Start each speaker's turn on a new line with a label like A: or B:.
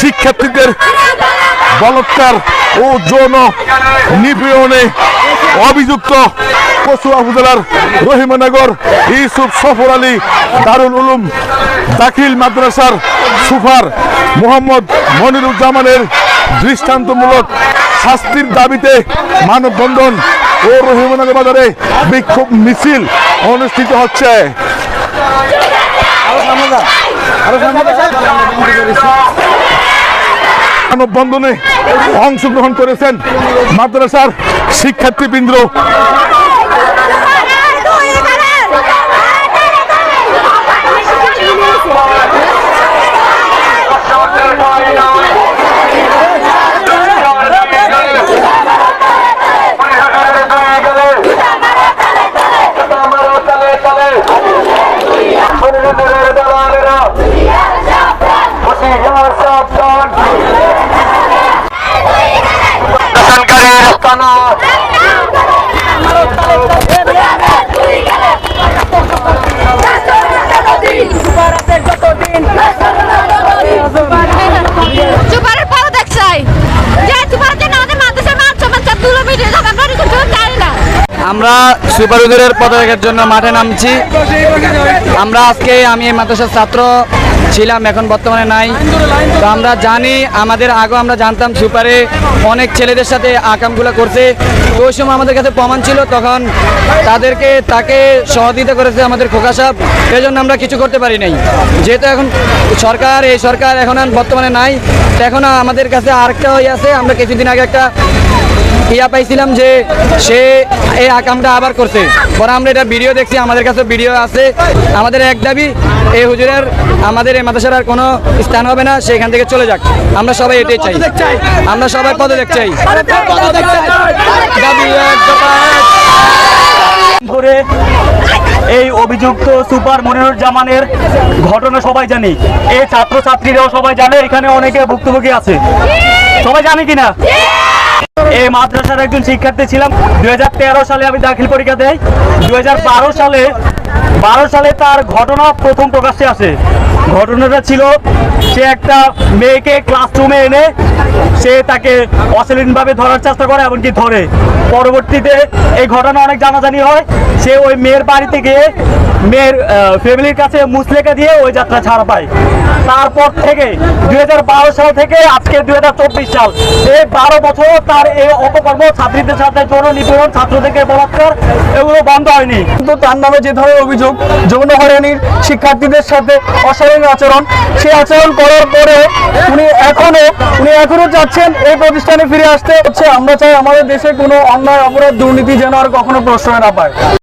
A: শিক্ষার্থীদের বলৎকার ও যৌন নিপীড়নে অভিযুক্ত কচুয়া উপজেলার রহিমানগর ইউসুফ সফর আলী, দারুল উলুম, দাখিল মাদ্রাসার সুফার মোহাম্মদ মনিরুজ্জামানের দৃষ্টান্তমূলক শাস্তির দাবিতে মানববন্ধন ও রহিমানগর বাজারে বিক্ষোভ মিছিল অনুষ্ঠিত হচ্ছে। মানববন্ধনে অংশগ্রহণ করেছেন মাদ্রাসার শিক্ষার্থীবৃন্দ
B: সুপারের পর দেখছাই যে সুপার যে আমাদের মাদ্রাসার মাত্র বাচ্চা দুলো ভিডিও জমা করে কিছু জানি না।
C: আমরা সুপার উদয়ের পদত্যাগের জন্য মাঠে নামছি। আমরা আজকে আমি এই মাদ্রাসার ছাত্র ছিলাম, এখন বর্তমানে নাই। তো আমরা জানি, আমাদের আগেও আমরা জানতাম সুপারে অনেক ছেলেদের সাথে আকামগুলো করছে। ওই সময় আমাদের কাছে প্রমাণ ছিল, তখন তাদেরকে তাকে সহযোগিতা করেছে আমাদের খোকা সাহেব। এই জন্য আমরা কিছু করতে পারি নাই। যেহেতু এখন সরকার, এই সরকার এখন আর বর্তমানে নাই। তো এখন আমাদের কাছে আরেকটা হয়ে আছে, আমরা কিছুদিন আগে একটা ইয়া পাইছিলাম যে সে এই আকামটা আবার করছে। পরে আমরা এটা ভিডিও দেখছি, আমাদের কাছে ভিডিও আছে। আমাদের এক দাবি, এই হুজুরের, আমাদের এই মাদ্রাসার আর কোনো স্থান হবে না, সেখান থেকে চলে যাক। আমরা সবাই এটাই চাই। আমরা সবাই পদত্যাগ চাই।
D: ধরে এই অভিযুক্ত সুপার মনিরুজ্জামানের ঘটনা সবাই জানি। এই ছাত্রছাত্রীরাও সবাই জানে, এখানে অনেকে ভুক্তভোগী আছে। সবাই জানে কিনা? এই মাদ্রাসার একজন শিক্ষার্থী ছিলাম। দু হাজার তেরো সালে আমি দাখিল পরীক্ষা দেয়। দু হাজার বারো সালে বারো সালে তার ঘটনা প্রথম প্রকাশ্যে আসে। ঘটনাটা ছিল, সে একটা মেয়েকে ক্লাসরুমে এনে সে তাকে অশ্লীলভাবে ধরার চেষ্টা করে, এমনকি ধরে। পরবর্তীতে এই ঘটনা অনেক জানাজানি হয়। সে ওই মেয়ের বাড়িতে গিয়ে মেয়ের ফ্যামিলির কাছে মুসলেখা দিয়ে ওই যাত্রা ছাড়া পায়। তারপর থেকে দুই হাজার বারো সাল থেকে আজকে দুই হাজার চব্বিশ সাল এই বারো বছর তার এই অপকর্ম ছাত্রীদের সাথে যৌন নিপীড়ন ছাত্রদেরকে বলাৎকার এগুলো বন্ধ হয়নি।
E: কিন্তু তার নামে যে ধরনের অভিযোগ যৌন হয়রানির শিক্ষার্থীদের সাথে অশালীন আচরণ। সেই আচরণ করার পরে উনি এখনও উনি এখনও চাচ্ছেন এই প্রতিষ্ঠানে ফিরে আসতে হচ্ছে। আমরা চাই আমাদের দেশে কোনো অন্যায়, অপরাধ, দুর্নীতি যেন আর কখনো প্রশ্রয় না পায়।